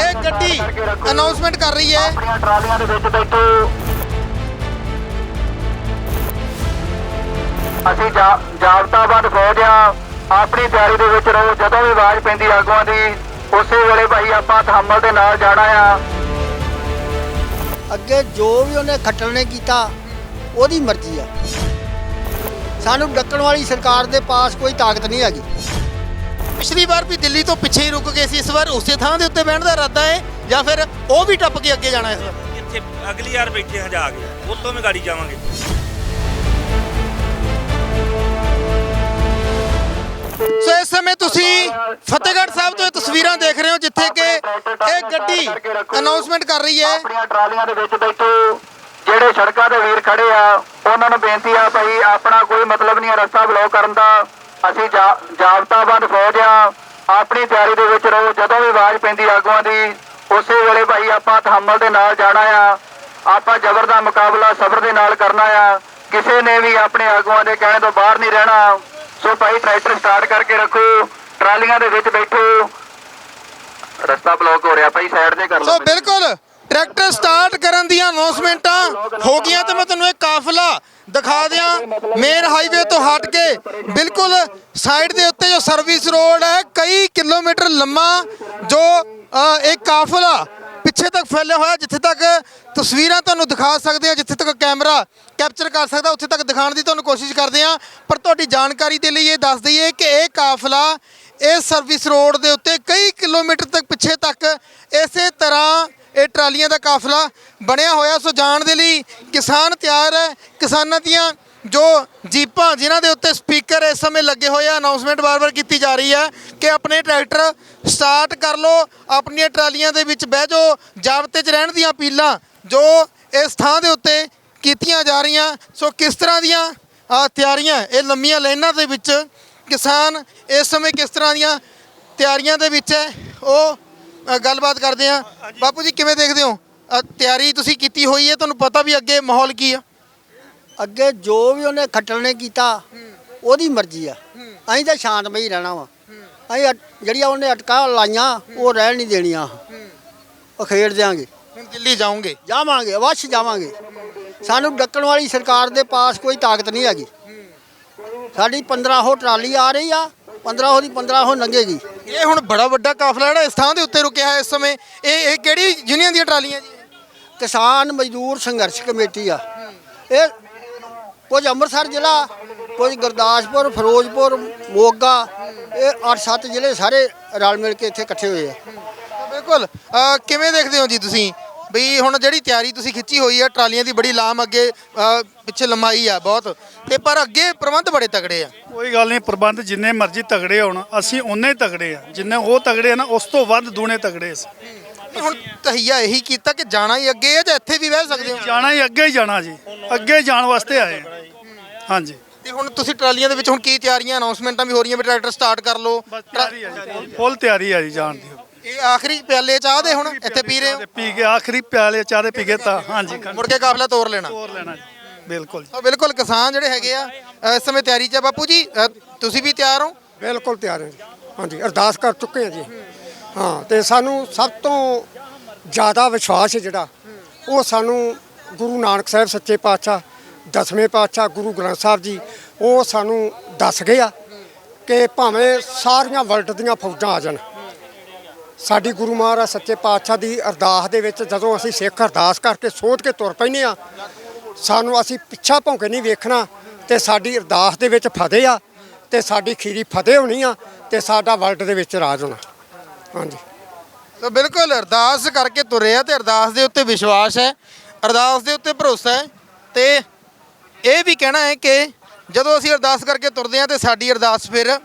ਇਹ ਗੱਡੀ ਅਨਾਉਂਸਮੈਂਟ ਕਰ ਰਹੀ ਹੈ। ਆਪਣੀਆਂ ਟਰਾਲੀਆਂ ਦੇ ਵਿੱਚ ਬੈਠੋ। ਅਸੀਂ ਜਾਬਤਾਬੰਦ ਫੌਜ ਆ। ਆਪਣੀ ਤਿਆਰੀ ਦੇ ਵਿੱਚ ਰਹੋ। ਜਦੋਂ ਵੀ ਆਵਾਜ਼ ਪੈਂਦੀ ਆਗੂਆਂ ਦੀ ਉਸੇ ਵੇਲੇ ਭਾਈ ਆਪਾਂ ਤਹਮਲ ਦੇ ਨਾਲ ਜਾਣਾ ਆ। ਅੱਗੇ ਜੋ ਵੀ ਉਹਨੇ ਖੱਟਣ ਨੇ ਕੀਤਾ ਉਹਦੀ ਮਰਜ਼ੀ ਆ। ਸਾਨੂੰ ਡੱਕਣ ਵਾਲੀ ਸਰਕਾਰ ਦੇ ਪਾਸ ਕੋਈ ਤਾਕਤ ਨਹੀਂ ਹੈਗੀ। ਪਿਛਲੀ ਵਾਰ ਵੀ ਦਿੱਲੀ ਤੋਂ ਪਿੱਛੇ ਹੀ ਰੁਕ ਗਏ ਸੀ ਇਸ ਵਾਰ ਉਸੇ ਥਾਂ ਦੇ ਉੱਤੇ ਬਹਿਣ ਦਾ ਇਰਾਦਾ ਹੈ ਜਾਂ ਫਿਰ ਉਹ ਵੀ ਟੱਪ ਕੇ ਅੱਗੇ ਜਾਣਾ ਇਸ ਵਾਰ? ਇੱਥੇ ਅਗਲੀ ਵਾਰ ਬੈਠੇ ਹਾਂ ਜਾ ਕੇ। ਉੱਥੋਂ ਵੀ ਗਾੜੀ ਜਾਵਾਂਗੇ। ਸੋ ਇਸ ਸਮੇਂ ਤੁਸੀਂ ਫਤਿਹਗੜ੍ਹ ਸਾਹਿਬ ਤੋਂ ਇਹ ਤਸਵੀਰਾਂ ਦੇਖ ਰਹੇ ਹੋ ਜਿੱਥੇ ਕਿ ਇਹ ਗੱਡੀ ਅਨਾਉਂਸਮੈਂਟ ਕਰ ਰਹੀ ਹੈ। ਆਪਣੀਆਂ ਟਰਾਲੀਆਂ ਦੇ ਵਿੱਚ ਬੈਠੋ ਜਿਹੜੇ ਸੜਕਾਂ ਤੇ ਵੀਰ ਖੜੇ ਆ ਉਹਨਾਂ ਨੂੰ ਬੇਨਤੀ ਆ ਭਾਈ ਆਪਣਾ ਕੋਈ ਮਤਲਬ ਨਹੀਂ ਆ ਰਸਤਾ ਬਲੌਕ ਕਰਨ ਦਾ। ਅਸੀਂ ਜਾਬਤਾਬੰਦ ਫੌਜ ਆ। ਆਪਣੀ ਤਿਆਰੀ ਦੇ ਵਿੱਚ ਰਹੋ। ਜਦੋਂ ਵੀ ਆਵਾਜ਼ ਪੈਂਦੀ ਆਗੂਆਂ ਦੀ ਉਸੇ ਵੇਲੇ ਭਾਈ ਆਪਾਂ ਤਹਮਲ ਦੇ ਨਾਲ ਜਾਣਾ ਆ। ਆਪਾਂ ਜ਼ਬਰ ਦਾ ਮੁਕਾਬਲਾ ਸਬਰ ਦੇ ਨਾਲ ਕਰਨਾ ਆ। ਕਿਸੇ ਨੇ ਵੀ ਆਪਣੇ ਆਗੂਆਂ ਦੇ ਕਹਿਣੇ ਤੋਂ ਬਾਹਰ ਨਹੀਂ ਰਹਿਣਾ। ਸੋ ਭਾਈ ਟਰੈਕਟਰ ਸਟਾਰਟ ਕਰਕੇ ਰੱਖੋ। ਟਰਾਲੀਆਂ ਦੇ ਵਿੱਚ ਬੈਠੋ। ਰਸਤਾ ਬਲੌਕ ਹੋ ਰਿਹਾ। ਭਾਈ ਸਾਈਡ ਤੇ ਕਰ ਲਓ ਸੋ ਬਿਲਕੁਲ ਟਰੈਕਟਰ ਸਟਾਰਟ ਕਰਨ ਦੀਆਂ ਅਨਾਉਂਸਮੈਂਟਾਂ ਹੋ ਗਈਆਂ ਤੇ ਮੈਂ ਤੁਹਾਨੂੰ ਇਹ ਕਾਫਲਾ। ਦਿਖਾ ਦਿਆਂ। ਮੇਨ ਹਾਈਵੇ ਤੋਂ ਹਟ ਕੇ ਬਿਲਕੁਲ ਸਾਈਡ ਦੇ ਉੱਤੇ ਜੋ ਸਰਵਿਸ ਰੋਡ ਹੈ ਕਈ ਕਿਲੋਮੀਟਰ ਲੰਮਾ ਜੋ ਅ, ਇਹ ਕਾਫਲਾ ਪਿੱਛੇ ਤੱਕ ਫੈਲਿਆ ਹੋਇਆ ਜਿੱਥੇ ਤੱਕ ਤਸਵੀਰਾਂ ਤੁਹਾਨੂੰ ਦਿਖਾ ਸਕਦੇ ਆ ਜਿੱਥੇ ਤੱਕ ਕੈਮਰਾ ਕੈਪਚਰ ਕਰ ਸਕਦਾ ਉੱਥੇ ਤੱਕ ਦਿਖਾਉਣ ਦੀ ਤੁਹਾਨੂੰ ਕੋਸ਼ਿਸ਼ ਕਰਦੇ ਆ ਪਰ ਤੁਹਾਡੀ ਜਾਣਕਾਰੀ ਦੇ ਲਈ ਇਹ ਦੱਸ ਦਈਏ ਕਿ ਇਹ ਕਾਫਲਾ ਇਸ ਸਰਵਿਸ ਰੋਡ ਦੇ ਉੱਤੇ ਕਈ ਕਿਲੋਮੀਟਰ ਤੱਕ ਪਿੱਛੇ ਤੱਕ ਇਸੇ ਤਰ੍ਹਾਂ ਇਹ ਟਰਾਲੀਆਂ ਦਾ ਕਾਫਲਾ ਬਣਿਆ ਹੋਇਆ। ਸੋ ਜਾਣ ਦੇ ਲਈ ਕਿਸਾਨ ਤਿਆਰ ਹੈ। ਕਿਸਾਨਾਂ ਦੀਆਂ ਜੋ ਜੀਪਾਂ ਜਿਨ੍ਹਾਂ ਦੇ ਉੱਤੇ ਸਪੀਕਰ ਇਸ ਸਮੇਂ ਲੱਗੇ ਹੋਏ ਆ ਅਨਾਉਂਸਮੈਂਟ ਵਾਰ-ਵਾਰ ਕੀਤੀ ਜਾ ਰਹੀ ਹੈ ਕਿ ਆਪਣੇ ਟਰੈਕਟਰ ਸਟਾਰਟ ਕਰ ਲਓ। ਆਪਣੀਆਂ ਟਰਾਲੀਆਂ ਦੇ ਵਿੱਚ ਬਹਿ ਜਾਓ। ਜਾਬਤੇ 'ਚ ਰਹਿਣ ਦੀਆਂ ਅਪੀਲਾਂ ਜੋ ਇਸ ਥਾਂ ਦੇ ਉੱਤੇ ਕੀਤੀਆਂ ਜਾ ਰਹੀਆਂ। ਸੋ ਕਿਸ ਤਰ੍ਹਾਂ ਦੀਆਂ ਤਿਆਰੀਆਂ, ਇਹ ਲੰਮੀਆਂ ਲਾਈਨਾਂ ਦੇ ਵਿੱਚ ਕਿਸਾਨ ਇਸ ਸਮੇਂ ਕਿਸ ਤਰ੍ਹਾਂ ਦੀਆਂ ਤਿਆਰੀਆਂ ਦੇ ਵਿੱਚ ਹੈ, ਉਹ ਅ, ਗੱਲਬਾਤ ਕਰਦੇ ਆ ਬਾਪੂ ਜੀ ਕਿਵੇਂ ਦੇਖਦੇ ਹੋ? ਅ, ਤਿਆਰੀ ਤੁਸੀਂ ਕੀਤੀ ਹੋਈ ਹੈ? ਤੁਹਾਨੂੰ ਪਤਾ ਵੀ ਅੱਗੇ ਮਾਹੌਲ ਕੀ ਆ? ਅੱਗੇ ਜੋ ਵੀ ਉਹਨੇ ਖੱਟਣ ਨੇ ਕੀਤਾ ਉਹਦੀ ਮਰਜ਼ੀ ਆ। ਅਸੀਂ ਤਾਂ ਸ਼ਾਂਤਮਈ ਰਹਿਣਾ ਵਾ। ਅਸੀਂ ਅਟ- ਜਿਹੜੀਆਂ ਉਹਨੇ ਅਟਕਾ ਲਾਈਆਂ ਉਹ ਰਹਿਣ ਨਹੀਂ ਦੇਣੀਆਂ। ਖੇਡ ਦਿਆਂਗੇ। ਹੁਣ ਦਿੱਲੀ ਜਾਓਗੇ? ਜਾਵਾਂਗੇ ਅਵਸ਼ ਜਾਵਾਂਗੇ। ਸਾਨੂੰ ਡੱਕਣ ਵਾਲੀ ਸਰਕਾਰ ਦੇ ਪਾਸ ਕੋਈ ਤਾਕਤ ਨਹੀਂ ਹੈਗੀ। ਸਾਡੀ 1500 ਟਰਾਲੀ ਆ ਰਹੀ ਆ 1500 ਦੀ 1500 ਲੰਘੇਗੀ ਇਹ ਹੁਣ ਬੜਾ ਵੱਡਾ ਕਾਫਲਾ ਜਿਹੜਾ ਇਸ ਥਾਂ ਦੇ ਉੱਤੇ ਰੁਕਿਆ ਹੈ ਇਸ ਸਮੇਂ। ਇਹ ਇਹ ਕਿਹੜੀ ਯੂਨੀਅਨ ਦੀਆਂ ਟਰਾਲੀਆਂ ਜੀ? ਕਿਸਾਨ ਮਜ਼ਦੂਰ ਸੰਘਰਸ਼ ਕਮੇਟੀ ਆ। ਇਹ ਕੁਝ ਅੰਮ੍ਰਿਤਸਰ ਜ਼ਿਲ੍ਹਾ ਕੁਝ ਗੁਰਦਾਸਪੁਰ ਫਿਰੋਜ਼ਪੁਰ ਮੋਗਾ ਇਹ 8-7 ਜ਼ਿਲ੍ਹੇ ਸਾਰੇ ਰਲ ਮਿਲ ਕੇ ਇੱਥੇ ਇਕੱਠੇ ਹੋਏ ਆ। ਬਿਲਕੁਲ। ਕਿਵੇਂ ਦੇਖਦੇ ਹੋ ਜੀ ਤੁਸੀਂ? ਵੀ ਹੁਣ ਜਿਹੜੀ ਤਿਆਰੀ ਤੁਸੀਂ ਖਿੱਚੀ ਹੋਈ ਹੈ ਟਰਾਲੀਆਂ ਦੀ ਬੜੀ ਲਾਮ ਅੱਗੇ ਅ, ਪਿੱਛੇ ਲੰਮਾਈ ਆ ਬਹੁਤ। ਤੇ ਪਰ ਅੱਗੇ ਪ੍ਰਬੰਧ ਬੜੇ ਤਗੜੇ ਆ। ਕੋਈ ਗੱਲ ਨਹੀਂ ਪ੍ਰਬੰਧ ਜਿੰਨੇ ਮਰਜ਼ੀ ਤਗੜੇ ਹੋਣ ਅਸੀਂ ਉਹਨੇ ਤਗੜੇ ਆ। ਜਿੰਨੇ ਉਹ ਤਗੜੇ ਆ ਨਾ ਉਸ ਤੋਂ ਵੱਧ ਦੂਣੇ ਤਗੜੇ ਅਸੀਂ ਹੁਣ ਤਹਈਆ ਇਹੀ ਕੀਤਾ ਕਿ ਜਾਣਾ ਹੀ ਅੱਗੇ ਹੈ ਜਾਂ ਇੱਥੇ ਵੀ ਬਹਿ ਸਕਦੇ ਹੋ? ਜਾਣਾ ਹੀ ਅੱਗੇ ਹੀ ਜਾਣਾ ਜੀ। ਅੱਗੇ ਜਾਣ ਵਾਸਤੇ ਆਏ ਆ। ਹਾਂਜੀ। ਤੇ ਹੁਣ ਤੁਸੀਂ ਟਰਾਲੀਆਂ ਦੇ ਵਿੱਚ ਹੁਣ ਕੀ ਤਿਆਰੀਆਂ ਅਨਾਉਂਸਮੈਂਟਾਂ ਵੀ ਹੋ ਰਹੀਆਂ ਵੀ ਟਰੈਕਟਰ ਸਟਾਰਟ ਕਰ ਲਓ। ਬਸ ਤਿਆਰੀ ਆ ਜੀ। ਫੁੱਲ ਤਿਆਰੀ ਆ ਜੀ ਜਾਣ ਦੀ। ਇਹ ਆਖਰੀ ਪਿਆਲੇ ਚਾਹ ਦੇ ਹੁਣ ਇੱਥੇ ਪੀ ਰਹੇ ਹੋ? ਤੇ ਪੀ ਕੇ ਆਖਰੀ ਪਿਆਲੇ ਚਾਹ ਦੇ ਪੀ ਕੇ ਤਾਂ ਹਾਂਜੀ ਮੁੜ ਕੇ ਕਾਫਲਾ ਤੋਰ ਲੈਣਾ। ਹੋਰ ਲੈਣਾ ਜੀ ਬਿਲਕੁਲ ਜੀ। ਤਾਂ ਬਿਲਕੁਲ ਕਿਸਾਨ ਜਿਹੜੇ ਹੈਗੇ ਆ ਅ, ਇਸ ਸਮੇਂ ਤਿਆਰੀ 'ਚ ਆ। ਬਾਪੂ ਜੀ ਅ, ਤੁਸੀਂ ਵੀ ਤਿਆਰ ਹੋ? ਬਿਲਕੁਲ ਤਿਆਰ ਹਾਂ ਜੀ। ਹਾਂਜੀ ਅਰਦਾਸ ਕਰ ਚੁੱਕੇ ਹਾਂ ਜੀ। ਹਾਂ ਤੇ ਸਾਨੂੰ ਸਭ ਤੋਂ ਜ਼ਿਆਦਾ ਵਿਸ਼ਵਾਸ ਹੈ ਜਿਹੜਾ ਉਹ ਸਾਨੂੰ ਗੁਰੂ ਨਾਨਕ ਸਾਹਿਬ ਸੱਚੇ ਪਾਤਸ਼ਾਹ ਦਸਵੇਂ ਪਾਤਸ਼ਾਹ ਗੁਰੂ ਗ੍ਰੰਥ ਸਾਹਿਬ ਜੀ ਉਹ ਸਾਨੂੰ ਦੱਸ ਗਏ ਆ ਕਿ ਭਾਵੇਂ ਸਾਰੀਆਂ ਵਰਲਡ ਦੀਆਂ ਫੌਜਾਂ ਆ ਜਾਣ। ਸਾਡੀ ਗੁਰੂ ਮਹਾਰਾਜ ਸੱਚੇ ਪਾਤਸ਼ਾਹ ਦੀ ਅਰਦਾਸ ਦੇ ਵਿੱਚ ਜਦੋਂ ਅਸੀਂ ਸਿੱਖ ਅਰਦਾਸ ਕਰਕੇ ਸੋਧ ਕੇ ਤੁਰ ਪੈਨੇ ਆ ਸਾਨੂੰ ਅਸੀਂ ਪਿੱਛਾ ਭੌਂਕੇ ਨਹੀਂ ਵੇਖਣਾ ਤੇ ਸਾਡੀ ਅਰਦਾਸ ਦੇ ਵਿੱਚ ਫਤਿਹ ਆ ਤੇ ਸਾਡੀ ਖੀਰੀ ਫਤਿਹ ਹੋਣੀ ਆ ਤੇ ਸਾਡਾ ਵਰਲਡ ਦੇ ਵਿੱਚ ਰਾਜ ਹੋਣਾ। ਹਾਂਜੀ। ਤਾਂ ਬਿਲਕੁਲ ਅਰਦਾਸ ਕਰਕੇ ਤੁਰੇ ਆ ਤੇ ਅਰਦਾਸ ਦੇ ਉੱਤੇ ਵਿਸ਼ਵਾਸ ਹੈ, ਅਰਦਾਸ ਦੇ ਉੱਤੇ ਭਰੋਸਾ ਹੈ ਤੇ ਇਹ ਵੀ ਕਹਿਣਾ ਹੈ ਕਿ ਜਦੋਂ ਅਸੀਂ ਅਰਦਾਸ ਕਰਕੇ ਤੁਰਦੇ ਆ ਤੇ ਸਾਡੀ ਅਰਦਾਸ ਫਿਰ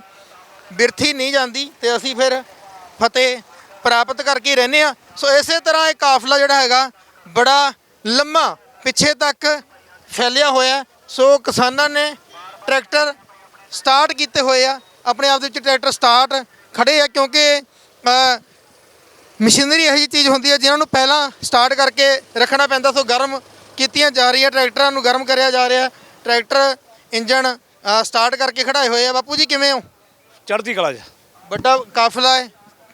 ਬਿਰਥੀ ਨਹੀਂ ਜਾਂਦੀ ਤੇ ਅਸੀਂ ਫਿਰ ਫਤਿਹ ਪ੍ਰਾਪਤ ਕਰਕੇ ਹੀ ਰਹਿੰਦੇ ਆ। ਸੋ ਇਸੇ ਤਰ੍ਹਾਂ ਇਹ ਕਾਫਲਾ ਜਿਹੜਾ ਹੈਗਾ ਬੜਾ ਲੰਮਾ ਪਿੱਛੇ ਤੱਕ ਫੈਲਿਆ ਹੋਇਆ। ਸੋ ਕਿਸਾਨਾਂ ਨੇ ਟਰੈਕਟਰ ਸਟਾਰਟ ਕੀਤੇ ਹੋਏ ਆ। ਆਪਣੇ ਆਪ ਦੇ ਵਿੱਚ ਟਰੈਕਟਰ ਸਟਾਰਟ ਖੜੇ ਆ ਕਿਉਂਕਿ ਮਸ਼ੀਨਰੀ ਇਹੋ ਜਿਹੀ ਚੀਜ਼ ਹੁੰਦੀ ਹੈ ਜਿਨ੍ਹਾਂ ਨੂੰ ਪਹਿਲਾਂ ਸਟਾਰਟ ਕਰਕੇ ਰੱਖਣਾ ਪੈਂਦਾ। ਸੋ ਗਰਮ ਕੀਤੀਆਂ ਜਾ ਰਹੀਆਂ ਟਰੈਕਟਰਾਂ ਨੂੰ ਗਰਮ ਕਰਿਆ ਜਾ ਰਿਹਾ। ਟਰੈਕਟਰ ਇੰਜਨ ਸਟਾਰਟ ਕਰਕੇ ਖੜਾਏ ਹੋਏ ਆ। ਬਾਪੂ ਜੀ ਕਿਵੇਂ ਹੋ? ਚੜ੍ਹਦੀ ਕਲਾ 'ਚ। ਵੱਡਾ ਕਾਫਲਾ ਹੈ।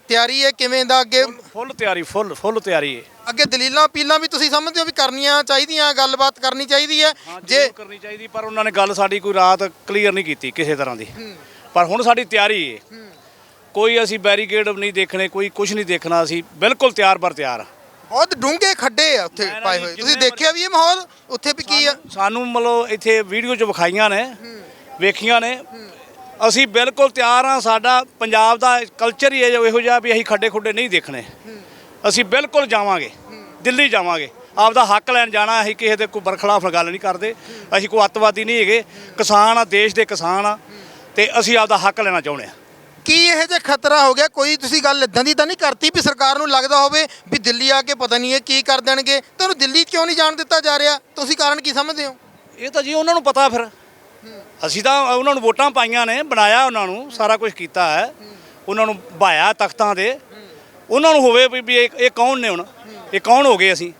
ਤਿਆਰੀ ਹੈ ਕਿਵੇਂ ਦਾ ਅੱਗੇ? ਫੁੱਲ ਤਿਆਰੀ ਫੁੱਲ ਫੁੱਲ ਤਿਆਰੀ ਹੈ। ਅੱਗੇ ਦਲੀਲਾਂ ਪੀਲਾਂ ਵੀ ਤੁਸੀਂ ਸਮਝਦੇ ਹੋ ਵੀ ਕਰਨੀਆਂ ਚਾਹੀਦੀਆਂ ਗੱਲਬਾਤ ਕਰਨੀ ਚਾਹੀਦੀ ਹੈ। ਜੇ ਜੇ ਕਰਨੀ ਚਾਹੀਦੀ ਪਰ ਉਹਨਾਂ ਨੇ ਗੱਲ ਸਾਡੀ ਕੋਈ ਰਾਤ ਕਲੀਅਰ ਨਹੀਂ ਕੀਤੀ ਕਿਸੇ ਤਰ੍ਹਾਂ ਦੀ। ਪਰ ਹੁਣ ਸਾਡੀ ਤਿਆਰੀ ਹੈ। ਕੋਈ ਅਸੀਂ ਬੈਰੀਕੇਡ ਨਹੀਂ ਦੇਖਣੇ ਕੋਈ ਕੁਝ ਨਹੀਂ ਦੇਖਣਾ ਅਸੀਂ ਬਿਲਕੁਲ ਤਿਆਰ ਬਰ ਤਿਆਰ ਹਾਂ। ਬਹੁਤ ਡੂੰਘੇ ਖੱਡੇ ਆ ਉੱਥੇ ਨਾ ਪਾਏ ਜੀ ਹੋਏ। ਤੁਸੀਂ ਜਿੰਨੇ ਦੇਖਿਆ ਵੀ ਇਹ ਮਾਹੌਲ? ਉੱਥੇ ਵੀ ਕੀ ਆ? ਸਾਨੂੰ ਮਤਲਬ ਇੱਥੇ ਵੀਡੀਓ 'ਚ ਵਿਖਾਈਆਂ ਨੇ ਵੇਖੀਆਂ ਨੇ। ਅਸੀਂ ਬਿਲਕੁਲ ਤਿਆਰ ਹਾਂ ਸਾਡਾ ਪੰਜਾਬ ਦਾ ਕਲਚਰ ਹੀ ਹੈ ਜੋ ਇਹੋ ਜਿਹਾ ਵੀ ਅਸੀਂ ਖੱਡੇ ਖੁੱਡੇ ਨਹੀਂ ਦੇਖਣੇ। ਅਸੀਂ ਬਿਲਕੁਲ ਜਾਵਾਂਗੇ ਦਿੱਲੀ ਜਾਵਾਂਗੇ। ਆਪਦਾ ਹੱਕ ਲੈਣ ਜਾਣਾ ਅਸੀਂ ਕਿਸੇ ਦੇ ਕੋਈ ਬਰਖਲਾਫ ਗੱਲ ਨਹੀਂ ਕਰਦੇ। ਅਸੀਂ ਕੋਈ ਅੱਤਵਾਦੀ ਨਹੀਂ ਹੈਗੇ। ਕਿਸਾਨ ਆ ਦੇਸ਼ ਦੇ ਕਿਸਾਨ ਆ ਤੇ ਅਸੀਂ ਆਪਦਾ ਹੱਕ ਲੈਣਾ ਚਾਹੁੰਦੇ ਆ ਕੀ ਇਹ ਜੇ ਖਤਰਾ ਹੋ ਗਿਆ? ਕੋਈ ਤੁਸੀਂ ਗੱਲ ਇਦਾਂ ਦੀ ਤਾਂ ਨਹੀਂ ਕਰਤੀ ਵੀ ਸਰਕਾਰ ਨੂੰ ਲੱਗਦਾ ਹੋਵੇ ਵੀ ਦਿੱਲੀ ਆ ਕੇ ਪਤਾ ਨਹੀਂ ਇਹ ਕੀ ਕਰ ਦੇਣਗੇ? ਤੁਹਾਨੂੰ ਦਿੱਲੀ ਕਿਉਂ ਨਹੀਂ ਜਾਣ ਦਿੱਤਾ ਜਾ ਰਿਹਾ? ਤੁਸੀਂ ਕਾਰਨ ਕੀ ਸਮਝਦੇ ਹੋ? ਇਹ ਤਾਂ ਜੀ ਉਹਨਾਂ ਨੂੰ ਪਤਾ ਫਿਰ। ਅਸੀਂ ਤਾਂ ਉਹਨਾਂ ਨੂੰ ਵੋਟਾਂ ਪਾਈਆਂ ਨੇ ਬਣਾਇਆ ਉਹਨਾਂ ਨੂੰ ਸਾਰਾ ਕੁਝ ਕੀਤਾ ਹੈ। ਉਹਨਾਂ ਨੂੰ ਭਾਇਆ ਤਖਤਾਂ ਦੇ ਉਹਨਾਂ ਨੂੰ ਹੋਵੇ ਵੀ- ਇਹ ਇਹ ਕੌਣ ਨੇ ਹੁਣ? ਇਹ ਕੌਣ ਹੋ ਗਏ ਅਸੀਂ?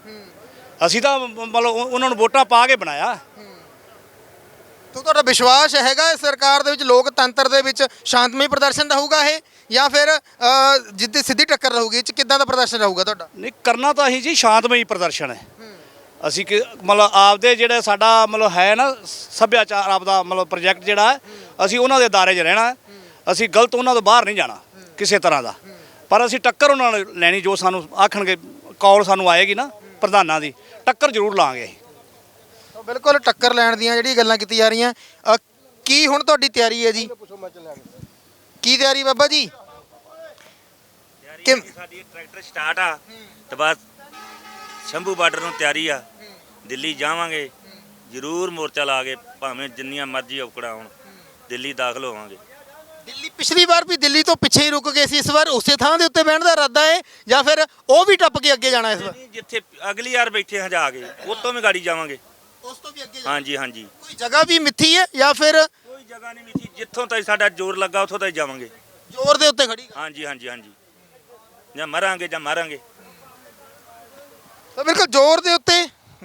ਅਸੀਂ ਤਾਂ ਮਤਲਬ ਉਹ- ਉਹਨਾਂ ਨੂੰ ਵੋਟਾਂ ਪਾ ਕੇ ਬਣਾਇਆ। ਤੋ ਤੁਹਾਡਾ ਵਿਸ਼ਵਾਸ ਹੈਗਾ ਇਸ ਸਰਕਾਰ ਦੇ ਵਿੱਚ ਲੋਕਤੰਤਰ ਦੇ ਵਿੱਚ ਸ਼ਾਂਤਮਈ ਪ੍ਰਦਰਸ਼ਨ ਰਹੂਗਾ ਇਹ? ਜਾਂ ਫਿਰ ਜਿੱਦੀ ਸਿੱਧੀ ਟੱਕਰ ਰਹੂਗੀ? ਇਹ ਚ ਕਿੱਦਾਂ ਦਾ ਪ੍ਰਦਰਸ਼ਨ ਰਹੂਗਾ ਤੁਹਾਡਾ? ਨਹੀਂ ਕਰਨਾ ਤਾਂ ਅਸੀਂ ਜੀ ਸ਼ਾਂਤਮਈ ਪ੍ਰਦਰਸ਼ਨ ਹੈ। ਅਸੀਂ ਕਿ ਮਤਲਬ ਆਪਦੇ ਜਿਹੜੇ ਸਾਡਾ ਮਤਲਬ ਹੈ ਨਾ ਸੱਭਿਆਚਾਰ ਆਪਦਾ ਮਤਲਬ ਪ੍ਰੋਜੈਕਟ ਜਿਹੜਾ ਹੈ ਅਸੀਂ ਉਹਨਾਂ ਦੇ ਦਾਇਰੇ 'ਚ ਰਹਿਣਾ ਹੈ। ਅਸੀਂ ਗਲਤ ਉਹਨਾਂ ਤੋਂ ਬਾਹਰ ਨਹੀਂ ਜਾਣਾ ਕਿਸੇ ਤਰ੍ਹਾਂ ਦਾ। ਪਰ ਅਸੀਂ ਟੱਕਰ ਉਹਨਾਂ ਨਾਲ ਲੈਣੀ ਜੋ ਸਾਨੂੰ ਆਖਣਗੇ ਕਾਲ ਸਾਨੂੰ ਆਏਗੀ ਨਾ ਪ੍ਰਧਾਨਾਂ ਦੀ ਟੱਕਰ ਜ਼ਰੂਰ ਲਾਂਗੇ ਬਿਲਕੁਲ ਟੱਕਰ ਲੈਣ ਦੀਆਂ ਜਿਹੜੀਆਂ ਗੱਲਾਂ ਕੀਤੀ ਜਾ ਰਹੀਆਂ ਅ, ਕੀ ਹੁਣ ਤੁਹਾਡੀ ਤਿਆਰੀ ਹੈ ਜੀ? ਕੀ ਤਿਆਰੀ ਬਾਬਾ ਜੀ? ਕਿ- ਸਾਡੀ ਟਰੈਕਟਰ ਸਟਾਰਟ ਆ ਤੇ ਬਸ ਸ਼ੰਭੂ ਬਾਰਡਰ ਨੂੰ ਤਿਆਰੀ ਆ। ਦਿੱਲੀ ਜਾਵਾਂਗੇ। ਜ਼ਰੂਰ ਮੋਰਚਾ ਲਾ ਕੇ ਭਾਵੇਂ ਜਿੰਨੀਆਂ ਮਰਜ਼ੀ ਔਕੜਾਂ ਹੋਣ ਦਿੱਲੀ ਦਾਖਲ ਹੋਵਾਂਗੇ। ਦਿੱਲੀ ਪਿਛਲੀ ਵਾਰ ਵੀ ਦਿੱਲੀ ਤੋਂ ਪਿੱਛੇ ਹੀ ਰੁਕ ਗਏ ਸੀ ਇਸ ਵਾਰ ਉਸੇ ਥਾਂ ਦੇ ਉੱਤੇ ਬਹਿਣ ਦਾ ਇਰਾਦਾ ਹੈ ਜਾਂ ਫਿਰ ਉਹ ਵੀ ਟੱਪ ਕੇ ਅੱਗੇ ਜਾਣਾ ਇਸ ਵਾਰ? ਜਿੱਥੇ ਅਗਲੀ ਵਾਰ ਬੈਠੇ ਹਾਂ ਜਾ ਕੇ ਉੱਥੋਂ ਵੀ ਗਾੜੀ ਜਾਵਾਂਗੇ। ਉਸ ਤੋਂ ਵੀ ਅੱਗੇ ਹਾਂਜੀ ਹਾਂਜੀ। ਕੋਈ ਜਗ੍ਹਾ ਵੀ ਮਿੱਥੀ ਹੈ ਜਾਂ ਫਿਰ ਕੋਈ ਜਗ੍ਹਾ ਨਹੀਂ ਮਿੱਥੀ ਜਿੱਥੋਂ ਤਾਈਂ ਸਾਡਾ ਜ਼ੋਰ ਲੱਗਾ ਉੱਥੋਂ ਤਾਈਂ ਜਾਵਾਂਗੇ। ਜ਼ੋਰ ਦੇ ਉੱਤੇ ਖੜੀ। ਹਾਂਜੀ ਹਾਂਜੀ ਹਾਂਜੀ। ਜਾਂ ਮਰਾਂਗੇ ਜਾਂ ਮਾਰਾਂਗੇ। ਤਾਂ ਬਿਲਕੁਲ ਜ਼ੋਰ ਦੇ ਉੱਤੇ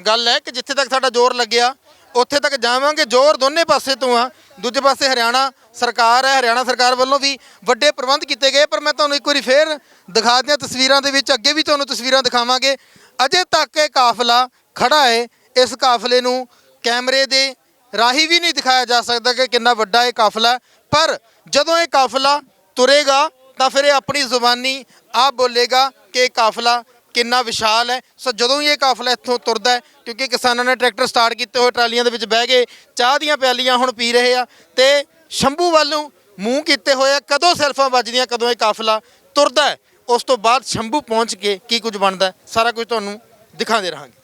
ਗੱਲ ਹੈ ਕਿ ਜਿੱਥੇ ਤੱਕ ਸਾਡਾ ਜ਼ੋਰ ਲੱਗਿਆ, ਉੱਥੇ ਤੱਕ ਜਾਵਾਂਗੇ। ਜ਼ੋਰ ਦੋਨੇ ਪਾਸੇ ਤੋਂ ਆ। ਦੂਜੇ ਪਾਸੇ ਹਰਿਆਣਾ ਸਰਕਾਰ ਹੈ, ਹਰਿਆਣਾ ਸਰਕਾਰ ਵੱਲੋਂ ਵੀ ਵੱਡੇ ਪ੍ਰਬੰਧ ਕੀਤੇ ਗਏ, ਪਰ ਮੈਂ ਤੁਹਾਨੂੰ ਇੱਕ ਵਾਰੀ ਫੇਰ ਦਿਖਾ ਦਿਆਂ ਤਸਵੀਰਾਂ ਦੇ ਵਿੱਚ। ਅੱਗੇ ਵੀ ਤੁਹਾਨੂੰ ਤਸਵੀਰਾਂ ਦਿਖਾਵਾਂਗੇ। ਅਜੇ ਤੱਕ ਇਹ ਕਾਫਲਾ ਖੜਾ ਹੈ। ਇਸ ਕਾਫਲੇ ਨੂੰ ਕੈਮਰੇ ਦੇ ਰਾਹੀਂ ਵੀ ਨਹੀਂ ਦਿਖਾਇਆ ਜਾ ਸਕਦਾ ਕਿ ਕਿੰਨਾ ਵੱਡਾ ਇਹ ਕਾਫਲਾ ਹੈ। ਪਰ ਜਦੋਂ ਇਹ ਕਾਫਲਾ ਤੁਰੇਗਾ, ਤਾਂ ਫਿਰ ਇਹ ਆਪਣੀ ਜ਼ੁਬਾਨੀ ਆਪ ਬੋਲੇਗਾ ਕਿ ਇਹ ਕਾਫਲਾ ਕਿੰਨਾ ਵਿਸ਼ਾਲ ਹੈ। ਸੋ ਜਦੋਂ ਹੀ ਇਹ ਕਾਫਲਾ ਇੱਥੋਂ ਤੁਰਦਾ ਹੈ, ਕਿਉਂਕਿ ਕਿਸਾਨਾਂ ਨੇ ਟਰੈਕਟਰ ਸਟਾਰਟ ਕੀਤੇ ਹੋਏ ਟਰਾਲੀਆਂ ਦੇ ਵਿੱਚ ਬਹਿ ਕੇ ਚਾਹ ਦੀਆਂ ਪਿਆਲੀਆਂ ਹੁਣ ਪੀ ਰਹੇ ਆ ਤੇ ਸ਼ੰਭੂ ਵੱਲ ਨੂੰ ਮੂੰਹ ਕੀਤੇ ਹੋਏ ਆ, ਕਦੋਂ ਸੈਲਫਾਂ ਵੱਜਦੀਆਂ, ਕਦੋਂ ਇਹ ਕਾਫਲਾ ਤੁਰਦਾ ਹੈ, ਉਸ ਤੋਂ ਬਾਅਦ ਸ਼ੰਭੂ ਪਹੁੰਚ ਕੇ ਕੀ ਕੁਝ ਬਣਦਾ ਸਾਰਾ ਕੁਝ ਤੁਹਾਨੂੰ ਦਿਖਾਉਂਦੇ ਰਹਾਂਗੇ।